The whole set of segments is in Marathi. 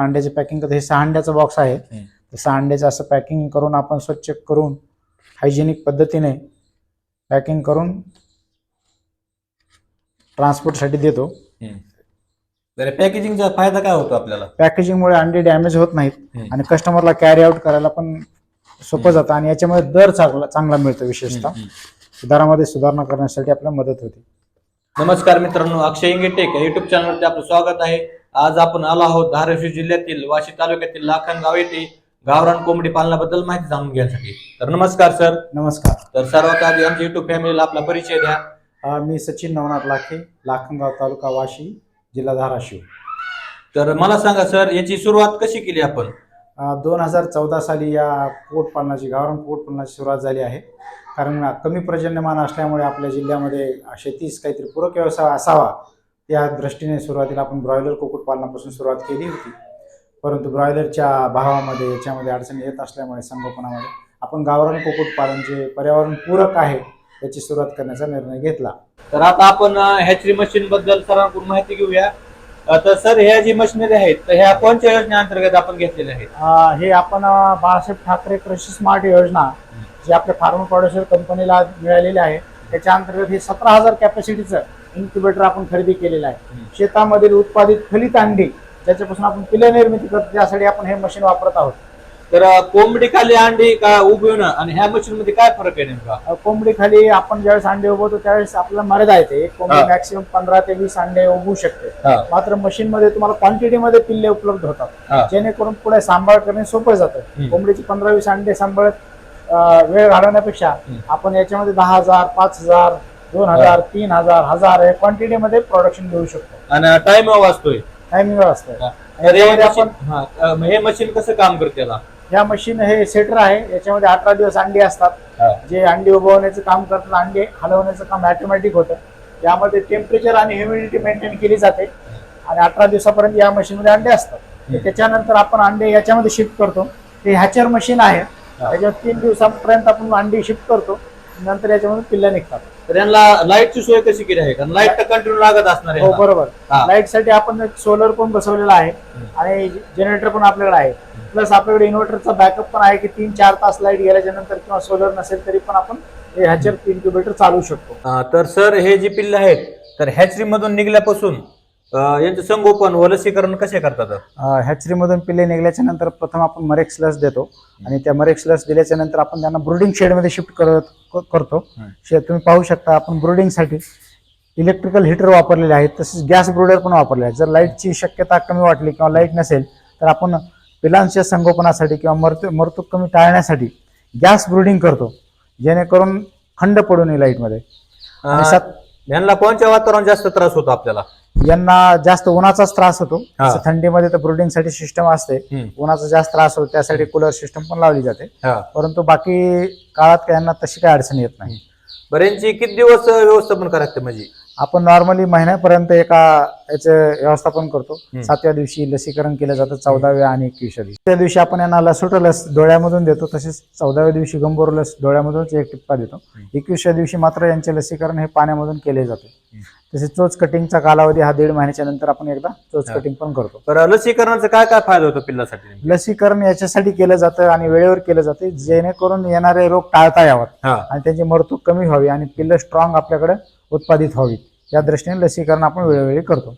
आपण अंड्याचे पॅकिंग करतो. हे सहा अंड्याचं बॉक्स आहे. तर सहा अंड्याचं असं पॅकिंग करून आपण स्वच्छ करून हायजेनिक पद्धतीने पॅकिंग करून ट्रान्सपोर्टसाठी देतो. तर पॅकेजिंगचा फायदा काय होतो आपल्याला? पॅकेजिंगमुळे अंडे डॅमेज होत नाहीत. आणि कस्टमरला कॅरी आउट करायला पण सोपं जातं आणि याच्यामुळे दर चांगला चांगला मिळतो विशेषतः. दरामध्ये सुधारणा करण्यासाठी आपल्याला मदत होते. नमस्कार मित्रांनो अक्षय इंगेटेक युट्यूब चॅनलवरती आपलं स्वागत आहे. आज आपण आलो आहोत धाराशिव जिल्ह्यातील वाशी तालुक्यातील लाखन गाव येथे. गावरान कोंबडी पालनाबद्दल माहिती जाणून घेण्यासाठी तर नमस्कार सर. नमस्कार. तर सर्वात आधी आमच्या युट्यूब फॅमिलीला आपला परिचय द्या. अं, मी सचिन नवनाथ लाखे लाखनगाव तालुका वाशी जिल्हा धाराशिव. तर मला सांगा सर याची सुरुवात कशी केली आपण? दोन हजार चौदा साली या कुक्कुटपालनाची गावरान कुक्कुटपालनाची सुरुवात झाली आहे. कारण कमी पर्जन्यमान असल्यामुळे आपल्या जिल्ह्यामध्ये शेतीस काहीतरी पूरक व्यवसाय असावा त्या दृष्टीने सुरुवातीला आपण ब्रॉयलर कुक्कुटपालनापासून सुरुवात केली होती. परंतु ब्रॉयलरच्या भावामध्ये याच्यामध्ये अडचणी येत असल्यामुळे संगोपनामध्ये आपण गावरान कुक्कुटपालन जे पर्यावरण पूरक आहे याची सुरुवात करण्याचा निर्णय घेतला. तर आता आपण हॅचरी मशीन बद्दल सरांकडून माहिती घेऊया. तर सर ह्या जी मशिनरी आहेत तर ह्या कोणत्या योजनेअंतर्गत आपण घेतलेल्या आहेत? हे आपण बाळासाहेब ठाकरे कृषी स्मार्ट योजना जी आपल्या फार्म प्रोड्युसर कंपनीला मिळालेली आहे त्याच्या अंतर्गत हे सतरा हजार कॅपॅसिटीचं इन्क्युबेटर आपण खरेदी केलेलं आहे. शेतामधील उत्पादित फलित अंडी ज्याच्यापासून आपण पिले निर्मिती करतो त्यासाठी आपण हे मशीन वापरत आहोत तर कोंबडी खाली अंडी का उभवणं आणि ह्या मशीन मध्ये काय फरक आहे नेमका कोंबडी खाली आपण ज्यावेळेस अंडे उभवतो त्यावेळेस आपल्याला मर्यादा येते एक कोंबडी. मॅक्सिमम पंधरा ते वीस अंडे उभवू शकते. मात्र मशीन मध्ये तुम्हाला क्वांटिटीमध्ये पिल्ले उपलब्ध होतात. जेणेकरून पुढे सांभाळ करणे सोपं जातं. कोंबडीची पंधरा वीस अंडे सांभाळत वेळ घालवण्यापेक्षा. आपण याच्यामध्ये दहा हजार पाच हजार दोन हजार तीन हजार हजार या क्वांटिटीमध्ये प्रोडक्शन देऊ शकतो. आणि टाइम वाचतोय. टायमिंग असतं तर हे. याच्यामध्ये हा, अं, हे मशीन कसं काम करते याला? ह्या मशीन हे सेटर आहे. याच्यामध्ये अठरा दिवस अंडी असतात. जे अंडी उभवण्याचं काम करतात अंडे हलवण्याचं काम ऑटोमॅटिक होतं. यामध्ये टेम्परेचर आणि ह्युमिडिटी मेंटेन केली जाते. आणि अठरा दिवसापर्यंत या मशीनमध्ये अंडे असतात. तर त्याच्यानंतर आपण अंडे याच्यामध्ये शिफ्ट करतो. हे हॅचर मशीन आहे. त्याच्यावर तीन दिवसापर्यंत आपण अंडी शिफ्ट करतो. नंतर याच्यामध्ये पिल्ल्या निघतात. तर यांना लाईटची सोय कशी केली आहे? कारण लाइट तर कंटिन्यू लागत असणार आहे हो यांना. बरोबर. हा. लाइटसाठी आपण सोलर पण बसवलेला आहे आणि जनरेटर पण आपल्याकडे आहे. प्लस आपल्याकडे इन्व्हर्टरचा बॅकअप पण आहे की तीन चार तास लाइट गेल्याच्यानंतर किंवा सोलर नसेल तरी पण आपण हे हॅचर इन्क्युबेटर चालू शकतो. अं, तर सर हे जे पिल्ले आहेत तर हॅचरी मधून निघल्यापासून यांचं संगोपन व लसीकरण कसे करतात? हॅचरीमधून पिल्ले निघल्याच्या नंतर प्रथम आपण मरेक्स लस देतो. आणि त्या मरेक्स लस दिल्याच्या नंतर आपण त्यांना ब्रुडिंग शेडमध्ये शिफ्ट करत करतो. तुम्ही पाहू शकता आपण ब्रुडिंगसाठी इलेक्ट्रिकल हीटर वापरलेले आहेत तसेच गॅस ब्रुडर पण वापरले आहेत. जर लाईटची शक्यता कमी वाटली किंवा लाइट नसेल तर आपण पिलांच्या संगोपनासाठी किंवा मृत्यू मृत्यू कमी टाळण्यासाठी गॅस ब्रुडिंग करतो. जेणेकरून खंड पडू नये लाईटमध्ये यांना कोणत्या वातावरण जास्त त्रास होतो आपल्याला? यांना जास्त उन्हाचाच त्रास होतो. हा. जसं थंडीमध्ये तर ब्रुडिंगसाठी सिस्टम असते. उन्हाचा जास्त त्रास होतो त्यासाठी कूलर सिस्टम पण लावली जाते. हा. परंतु बाकी काळात यांना तशी काही अडचण येत नाही. बरं यांची किती दिवस व्यवस्थापन करायचं म्हणजे आपण नॉर्मली महिन्यापर्यंत एका याचं व्यवस्थापन करतो. हम्म. सातव्या दिवशी लसीकरण केलं जातं चौदाव्या आणि एकविसव्या दिवशी. त्या दिवशी आपण यांना लसोट लस डोळ्यामधून देतो तसेच चौदाव्या दिवशी गंभीर लस डोळ्यामधूनच एक टिप्पा देतो. हम्म. एकविसव्या दिवशी मात्र यांचे लसीकरण हे पाण्यामधून केले जाते. हम्म. तसेच चोच कटिंगचा कालावधी हा दीड महिन्याच्या नंतर आपण एकदा चोच हा. कटिंग पण करतो. बरं लसीकरणाचा काय काय फायदा होतो पिल्लासाठी लसीकरण याच्यासाठी केलं जातं आणि वेळेवर केलं जाते जेणेकरून येणारे रोग टाळता यावेत हा. आणि त्यांची मरतूक कमी व्हावी आणि पिल्लं स्ट्रॉंग आपल्याकडे उत्पादित व्हावी या दृष्टीने लसीकरण आपण वेळोवेळी करतो.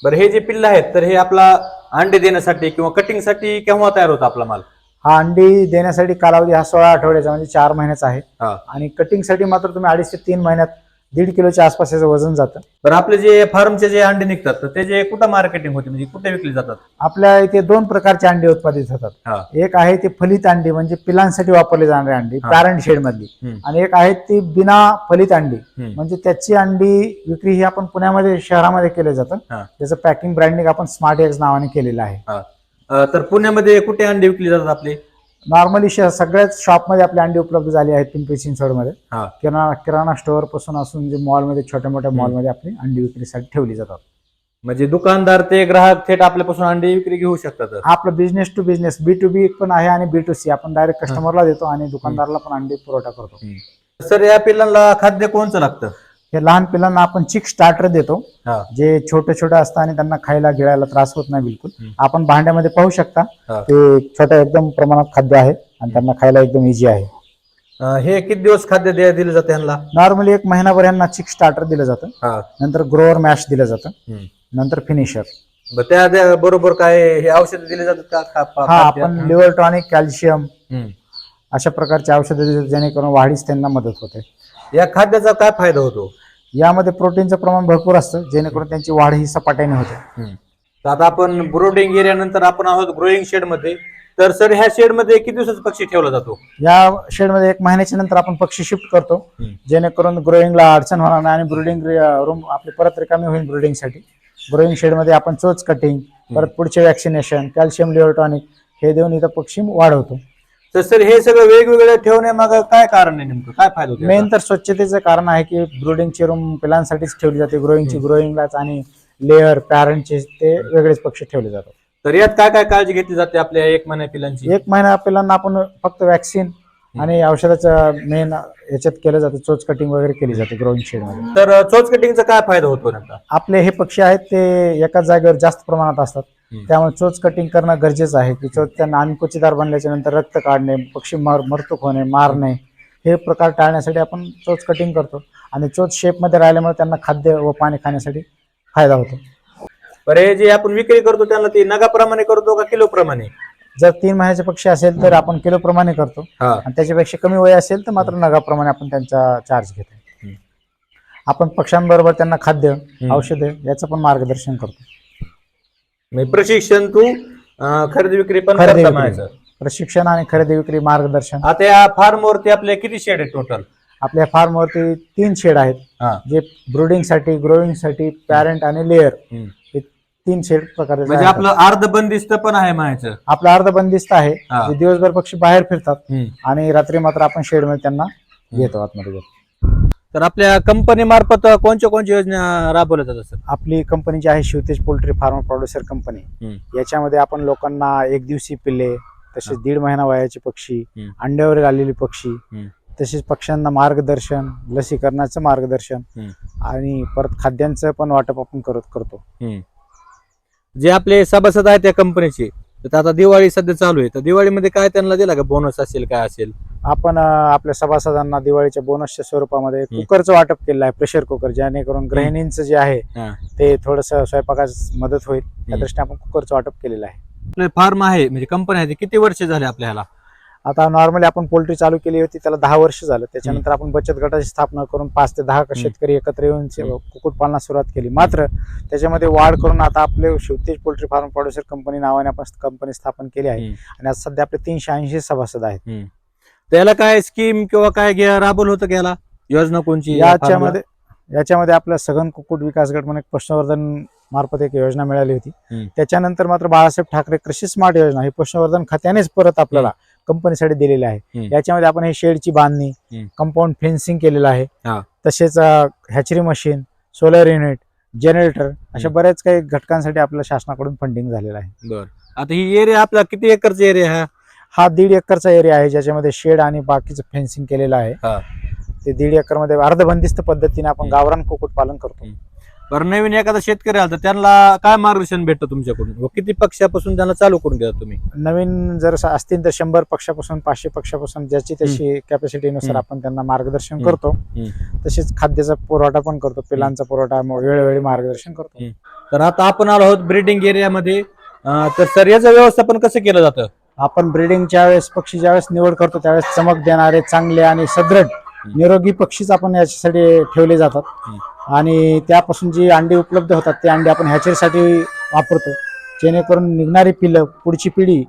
बरं हे जे पिल्ल आहेत तर हे आपला अंडे देण्यासाठी किंवा कटिंगसाठी केव्हा तयार होतो आपला माल? हा अंडी देण्यासाठी कालावधी हा सोळा आठवड्याचा म्हणजे चार महिन्याचा आहे. हा. आणि कटिंगसाठी मात्र तुम्ही अडीच ते तीन महिन्यात दीड किलोच्या आसपास याचं वजन जातं. बरं आपले जे फार्मचे जे अंडे निघतात तर ते जे कुठं मार्केटिंग होते म्हणजे कुठे विकले जातात? आपल्या इथे दोन प्रकारचे अंडी उत्पादित होतात. एक आहे ते फलित अंडी म्हणजे पिलांसाठी वापरले जाणारी अंडी हा. पॅरंट शेड मधली हम्म. आणि एक आहे ती बिना फलित अंडी हम्म. म्हणजे त्याची अंडी विक्री ही आपण पुण्यामध्ये शहरामध्ये केलं जातं हा. त्याचं पॅकिंग ब्रँडिंग आपण स्मार्ट एक्स नावाने केलेलं आहे. हा. अं, तर पुण्यामध्ये कुठे अंडे विकली जातात आपले? नॉर्मली सगळ्याच शॉपमध्ये आपली अंडी उपलब्ध झाली आहेत पिंपरी चिंचवडमध्ये. किराणा किराणा स्टोअरपासून असून जे मॉलमध्ये छोट्या मोठ्या मॉलमध्ये आपली अंडी विक्रीसाठी ठेवली जातात. म्हणजे दुकानदार ते ग्राहक थेट आपल्यापासून अंडे विक्री घेऊ शकतात. हा आपला business to business B to B पण आहे आणि बी टू सी आपण डायरेक्ट कस्टमरला देतो आणि दुकानदाराला पण अंडी पुरवठा करतो. सर या पिल्लांना खाद्य कोणचं लागतं? हे लहान पिलांना आपण चिक स्टार्टर देतो. हा. जे छोटे छोटे असतं आणि त्यांना खायला गिळायला त्रास होत नाही बिलकुल. हम्म. आपण भांड्यामध्ये पाहू शकता. हा. ते छोट्या एकदम प्रमाणात खाद्य आहे आणि त्यांना खायला एकदम इझी आहे. अं, हे किती दिवस खाद्य द्या- दिलं जातं यांना नॉर्मली एक महिनाभर यांना चिक स्टार्टर दिलं जातं. हा. नंतर ग्रोअर मॅश दिलं जातं. हम्म. नंतर फिनिशर त्या बरोबर काय हे औषध दिले जातात का? खा- हा? आपण लिव्हर टॉनिक कॅल्शियम हम्म. अशा प्रकारचे औषधं दिली जेणेकरून वाढीस त्यांना मदत होते. या खाद्याचा काय फायदा होतो? यामध्ये प्रोटीनचं प्रमाण भरपूर असतं जेणेकरून त्यांची वाढ ही सपाट्याने होते. तर आता आपण ब्रोडिंग एरिया नंतर आपण आहोत ग्रोईंग शेडमध्ये. तर सर ह्या शेडमध्ये किती दिवसाचा पक्षी ठेवला जातो? या शेडमध्ये एक महिन्याच्या नंतर आपण पक्षी शिफ्ट करतो. जेणेकरून ग्रोईंगला अडचण होणार नाही आणि ब्रुडिंग रूम आपली परत रिकामी होईल ब्रुडिंगसाठी ग्रोईंग शेडमध्ये आपण चोच कटिंग परत पुढचे वॅक्सिनेशन कॅल्शियम लिव्हर टॉनिक हे देऊन इथं पक्षी वाढवतो. तर सर हे सगळं वेगवेगळं ठेवण्यामागं काय कारण आहे नेमकं? काय फायदा होतो मेन तर स्वच्छतेचं कारण आहे की ब्रुडिंगची रूम पिलांसाठीच ठेवली जाते ग्रोईंगची ग्रोईंगलाच आणि लेअर पॅरंटचे ते वेगळेच पक्षी ठेवले जातात. तर यात काय काय काळजी घेतली जाते आपल्या एक महिन्या पिलांची? एक महिना पिलांना आपण फक्त वॅक्सिन आणि औषधाचं मेन याच्यात केलं जातं चोच कटिंग वगैरे केली जाते ग्रोईंग शेडमध्ये तर अं, चोच कटिंगचा काय फायदा होतो नेमका? आपले हे पक्षी आहेत ते एकाच जागेवर जास्त प्रमाणात असतात. हम्म. त्यामुळे चोच कटिंग करणं गरजेचं आहे की चोच त्यांना अनुकुचिदार बनल्याच्या नंतर रक्त काढणे पक्षी मर मरतूक होणे मारणे हे प्रकार टाळण्यासाठी आपण चोच कटिंग करतो. आणि चोच शेपमध्ये राहिल्यामुळे त्यांना खाद्य व पाणी खाण्यासाठी फायदा होतो. बरं हे जे आपण विक्री करतो त्यांना ते नगाप्रमाणे करतो का किलो प्रमाणे जर तीन महिन्याचे पक्षी असेल तर आपण किलोप्रमाणे करतो. हा. आणि त्याच्यापेक्षा कमी वय असेल तर मात्र नगाप्रमाणे आपण त्यांचा चार्ज घेतो. आपण पक्ष्यांबरोबर त्यांना खाद्य औषधे याचं पण मार्गदर्शन करतो. म्हणजे प्रशिक्षण तू अं, खरेदी विक्री पण खरेदी करता विक्री. म्हणायचं प्रशिक्षण आणि खरेदी विक्री मार्गदर्शन. आता या फार्म वरती आपले किती शेड आहे टोटल आपल्या फार्मवरती तीन शेड आहेत. हा. जे ब्रुडिंगसाठी ग्रोईंगसाठी पॅरेंट आणि लेअर हम्म. तीन शेड प्रकारे म्हणजे आपलं अर्ध बंदिस्त पण आहे म्हणायचं आपलं अर्ध बंदिस्त आहे हा. जे दिवसभर पक्षी बाहेर फिरतात हम्म. आणि रात्री मात्र आपण शेडमध्ये त्यांना घेतो आतमध्ये घेतो तर आपल्या कंपनी मार्फत कोणत्या कोणत्या योजना राबवल्या जातात सर आपली कंपनी जी आहे Shivtej poultry farm producer company hmm. याच्यामध्ये आपण लोकांना एक दिवशी पिल्ले तसेच दीड महिना वयाचे पक्षी हम्म. अंड्यावर आलेले पक्षी हम्म. तसेच पक्ष्यांना मार्गदर्शन लसीकरणाचं मार्गदर्शन हम्म. आणि परत खाद्यांचं पण वाटप आपण करत करतो जे आपले सभासद आहेत त्या कंपनीचे तर आता दिवाळी सध्या चालू आहे. तर दिवाळीमध्ये काय त्यांना दिला का बोनस असेल काय असेल? आपण अं, आपल्या सभासदांना दिवाळीच्या बोनसच्या स्वरूपामध्ये कुकरचं वाटप केलं आहे प्रेशर कुकर जेणेकरून गृहिणींचं जे आहे. ते थोडस स्वयंपाकास मदत होईल. त्या दृष्टीने आपण कुकरचं वाटप केलेलं आहे. आपले फार्म आहे म्हणजे कंपनी आहे ती किती वर्ष झाले आपल्याला? आता नॉर्मली आपण पोल्ट्री चालू केली होती त्याला दहा वर्ष झालं. त्याच्यानंतर आपण बचत गटाची स्थापना करून पाच ते दहा शेतकरी एकत्र येऊन कुक्कुटपालनास सुरुवात केली. मात्र त्याच्यामध्ये वाढ करून आता आपले Shivtej poultry farm producer company नावाने आपण कंपनी स्थापन केली आहे. आणि आज सध्या आपले तीनशे ऐंशी सभासद आहेत. त्याला काय स्कीम किंवा काय राबवलं होतं त्याला योजना कोणची? याच्यामध्ये याच्यामध्ये आपल्या सघन कुक्कुट विकास गट म्हणून एक पशुसंवर्धन मार्फत एक योजना मिळाली होती. त्याच्यानंतर मात्र बाळासाहेब ठाकरे कृषी स्मार्ट योजना ही पशुसंवर्धन खात्यानेच परत आपल्याला कंपनीसाठी दिलेली आहे. याच्यामध्ये आपण हे शेडची बांधणी. कंपाऊंड फेन्सिंग केलेलं आहे. तसेच hatchery machine solar unit generator अशा. बऱ्याच काही घटकांसाठी आपल्या शासनाकडून फंडिंग झालेलं आहे आता ही एरिया आपला किती एकरचा एरिया हा हा दीड एकरचा एरिया आहे ज्याच्यामध्ये शेड आणि बाकीचं फेन्सिंग केलेलं आहे. ते दीड एकरमध्ये अर्धबंदिस्त पद्धतीने आपण. गावरान कुक्कुट पालन करतो. बरं नवीन एखादा शेतकरी आला तर त्यांना काय मार्गदर्शन भेटतं तुमच्याकडून? व किती पक्षापासून त्यांना चालू करून द्या तुम्ही? नवीन जर स- असतील तर शंभर पक्षापासून पाचशे पक्षापासून ज्याची त्याची कॅपॅसिटीनुसार हम्म. आपण त्यांना मार्गदर्शन हम्म. करतो. तसेच खाद्याचा पुरवठा पण करतो पिलांचा पुरवठा म- वेळोवेळी मार्गदर्शन करतो. तर आता आपण आलो आहोत ब्रीडिंग एरियामध्ये अं, तर सर याचं व्यवस्थापन कसं केलं जातं? आपण ब्रीडिंगच्या वेळेस पक्षी ज्यावेळेस निवड करतो त्यावेळेस चमक देणारे चांगले आणि सदृढ निरोगी पक्षीच आपण याच्यासाठी ठेवले जातात. आणि त्यापासून जी अंडी उपलब्ध होतात ते अंडी आपण ह्याचेसाठी वापरतो जेणेकरून निघणारी पिलं पुढची पिढी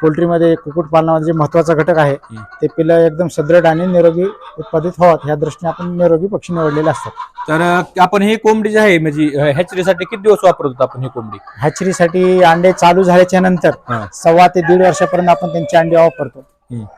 पोल्ट्रीमध्ये कुक्कुटपालनामध्ये जे महत्त्वाचा घटक आहे. ते पिलं एकदम सदृढ आणि निरोगी उत्पादित व्हावं ह्या दृष्टीने आपण निरोगी पक्षी निवडलेले असतात तर आपण ही कोंबडी जी आहे म्हणजे हॅचरीसाठी किती दिवस वापरत होतो आपण ही कोंबडी हॅचरीसाठी अंडे चालू झाल्याच्यानंतर. सव्वा ते दीड वर्षापर्यंत आपण त्यांची अंडी वापरतो.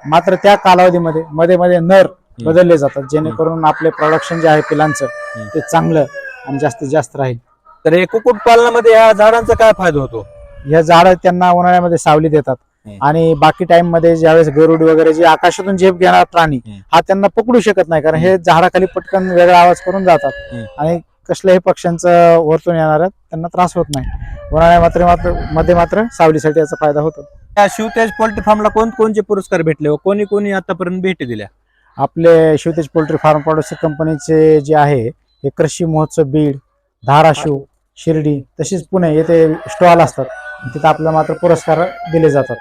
मात्र त्या कालावधीमध्ये मध्ये मध्ये नर बदलले जातात. जेणेकरून आपले प्रोडक्शन जे आहे पिलांचं. ते चांगलं आणि जास्तीत जास्त राहील. तर हे कुक्कुट पालनामध्ये या झाडांचा काय फायदा होतो? ह्या झाडं त्यांना उन्हाळ्यामध्ये सावली देतात. आणि बाकी टाइममध्ये ज्यावेळेस गरुड वगैरे जे आकाशातून झेप घेणार प्राणी. हा त्यांना पकडू शकत नाही. कारण हे झाडाखाली पटकन वेगळा आवाज करून जातात. आणि कसल्याही पक्ष्यांचं वरतून येणार त्यांना त्रास होत नाही. उन्हाळ्या मात्र मात्रमध्ये मात्र सावलीसाठी याचा फायदा होतो. त्या शिवतेज पोल्ट्री फार्मला कोण कोणते पुरस्कार भेटले व कोणी कोणी आतापर्यंत भेटी दिल्या? आपले शिवतेज पोल्ट्री फार्म प्रोडक्ट कंपनीचे जे आहे हे कृषी महोत्सव बीड धाराशिव शिर्डी तसेच पुणे येथे स्टॉल असतात. तिथे आपल्याला मात्र पुरस्कार दिले जातात.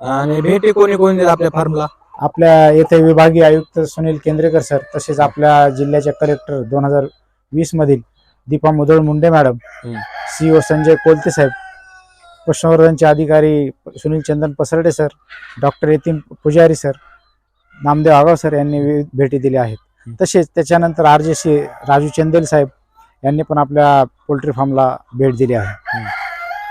आणि भेटी कोणी कोणी दिल्या आपल्या फार्मला? आपल्या येथे विभागीय आयुक्त सुनील केंद्रेकर सर तसेच आपल्या जिल्ह्याचे कलेक्टर दोन हजार वीस मधील दीपा मुदळ मुंडे मॅडम. सीओ संजय कोलते साहेब पशुसंवर्धनचे अधिकारी Sunil Chandan Pasarde sir doctor Yatin Pujari sir Namdev आगाव सर यांनी भेटी दिल्या आहेत. तसेच त्याच्यानंतर R J C Raju Chandel साहेब यांनी पण आपल्या पोल्ट्री फार्मला भेट दिली आहे.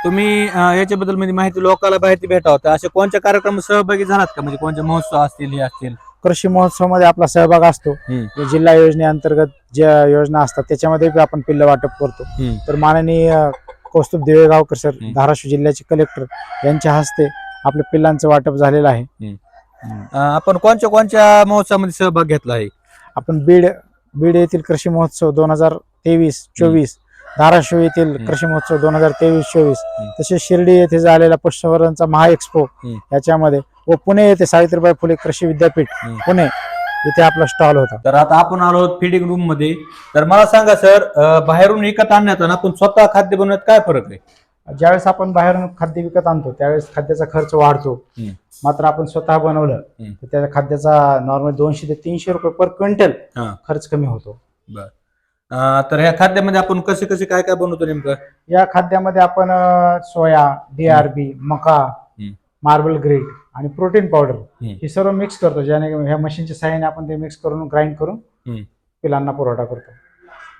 तुम्ही याच्याबद्दल म्हणजे माहिती लोकांना माहिती भेटा होता असे कोणत्या कार्यक्रमात सहभागी झालात का? म्हणजे कोणते महोत्सव असतील हे असतील? कृषी महोत्सवामध्ये आपला सहभाग असतो. जिल्हा योजनेअंतर्गत ज्या योजना असतात त्याच्यामध्ये आपण पिल्ल वाटप करतो. तर माननीय कौस्तुभ देवेगावकर सर. धाराशिव जिल्ह्याचे कलेक्टर यांच्या हस्ते आपल्या पिल्लांचं वाटप झालेलं आहे. अं, आपण कोणत्या कोणत्या महोत्सवामध्ये सहभाग घेतला आहे आपण बीड बीड येथील कृषी महोत्सव दोन हजार तेवीस चोवीस धाराशिव येथील हम्म. कृषी महोत्सव दोन हजार तेवीस चोवीस हम्म. तसेच शिर्डी येथे झालेला पशुसंवर्धनचा महा एक्सपो हम्म. याच्यामध्ये व पुणे येथे सावित्रीबाई फुले कृषी विद्यापीठ हम्म. पुणे इथे आपला स्टॉल होता तर आता आपण आलो आहोत फिडिंग रूममध्ये तर मला सांगा सर अं, बाहेरून विकत आणण्यात आणि आपण स्वतः खाद्य बनवण्यात काय फरक आहे ज्यावेळेस आपण बाहेरून खाद्य विकत आणतो त्यावेळेस खाद्याचा खर्च वाढतो. मात्र आपण स्वतः बनवलं. तर त्या खाद्याचा नॉर्मल दोनशे ते तीनशे रुपये पर क्विंटल. खर्च कमी होतो तर ह्या खाद्यामध्ये आपण कसे कसे काय काय बनवतो नेमकं या खाद्यामध्ये आपण सोया डीआरबी मका. मार्बल ग्रेट आणि प्रोटीन पावडर. हे सर्व मिक्स करतो ज्याने ह्या मशीनच्या सहाय्याने आपण ते मिक्स करून ग्राइंड करून. पिलांना पुरवठा करतो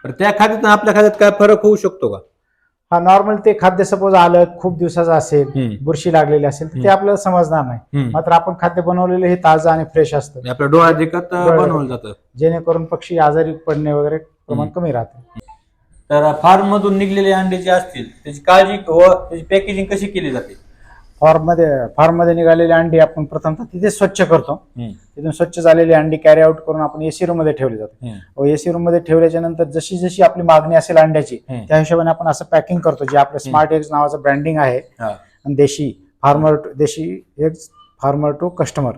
तर त्या खाद्यात आपल्या खाद्यात काय फरक होऊ शकतो का हा नॉर्मल ते खाद्य सपोज आलं खूप दिवसाचं असेल. बुरशी लागलेली असेल तर ते. आपल्याला समजणार नाही. मात्र आपण खाद्य बनवलेलं हे ताजं आणि फ्रेश असतं आपल्या डोळ्यात देखत बनवलं जातं जेणेकरून पक्षी आजारी पडणे वगैरे प्रमाण. कमी राहते तर फार्म मधून निघलेले अंडे जे असतील त्याची काळजी व त्याची पॅकेजिंग कशी केली जाते फार्ममध्ये फार्ममध्ये निघालेली अंडी आपण प्रथमतः तिथे स्वच्छ करतो. तिथून स्वच्छ झालेली अंडी कॅरी आउट करून आपण एसी रूममध्ये ठेवली जाते एसी रूममध्ये ठेवल्याच्या नंतर जशी जशी आपली मागणी असेल अंड्याची. त्या हिशोबाने आपण असं पॅकिंग करतो जे आपलं स्मार्ट एग्ज नावाचं ब्रँडिंग आहे. आणि देशी फार्मर देशी एग्ज फार्मर टू कस्टमर.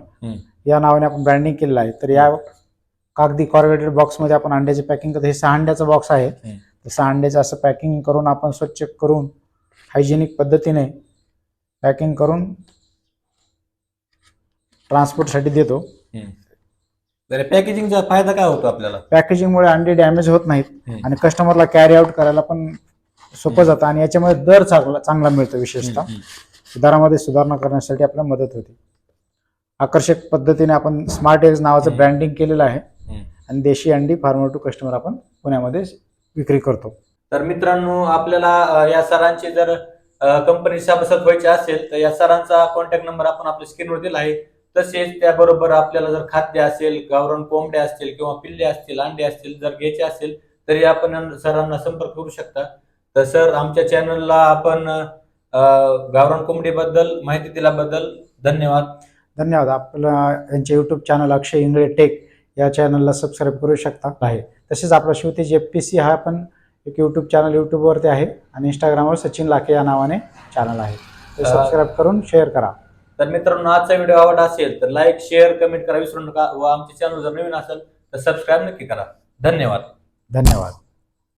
या नावाने आपण ब्रँडिंग केलेलं आहे तर या कागदी कॉर्गेटेड बॉक्समध्ये आपण अंड्याची पॅकिंग करतो हे सहा अंड्याचं बॉक्स आहे. तर सहा अंड्याचं असं पॅकिंग करून आपण स्वच्छ करून हायजेनिक पद्धतीने पॅकिंग करून ट्रान्सपोर्टसाठी देतो तर पॅकेजिंगचा फायदा काय होतो आपल्याला पॅकेजिंगमुळे अंडे डॅमेज होत नाहीत हम्म. आणि कस्टमरला कॅरी आउट करायला पण सोपं जातं आणि याच्यामध्ये दर चांगला चांगला मिळतो विशेषतः. दरामध्ये सुधारणा करण्यासाठी आपल्याला मदत होते आकर्षक पद्धतीने आपण स्मार्ट एग्ज नावाचं हम्म. ब्रँडिंग केलेलं आहे. आणि देशी अंडी फार्मर टू कस्टमर आपण पुण्यामध्ये विक्री करतो तर मित्रांनो आपल्याला अं, या सरांची जर कंपनी सभासद व्हायची असेल तर या सरांचा कॉन्टॅक्ट नंबर आपण आपल्या स्क्रीनवर दिला आहे. तसेच त्याबरोबर आपल्याला जर खाद्य असेल गावरान कोंबड्या असतील किंवा पिल्ले असतील अंडे असतील जर घ्यायचे असेल तरी आपण सरांना संपर्क करू शकता. तर सर आमच्या चॅनलला आपण गावरान कोंबडीबद्दल माहिती दिल्याबद्दल धन्यवाद. धन्यवाद. आपलं यांचे YouTube channel Akshay Ingale tech या चॅनलला सबस्क्राईब करू शकता. आहे. तसेच आपला शिवतेज एफ पी सी हा पण एक यूट्यूब चॅनल यूट्यूबवरती आहे आणि इंस्टाग्रामवर सचिन लाखे या नावाने चॅनल आहे. ते अं, सबस्क्राईब करून शेअर करा. तर मित्रांनो आजचा व्हिडिओ आवडला असेल तर लाईक शेअर कमेंट करा. विसरू नका. व आमचे चॅनल जर नवीन असेल तर सबस्क्राईब नक्की करा. धन्यवाद. धन्यवाद.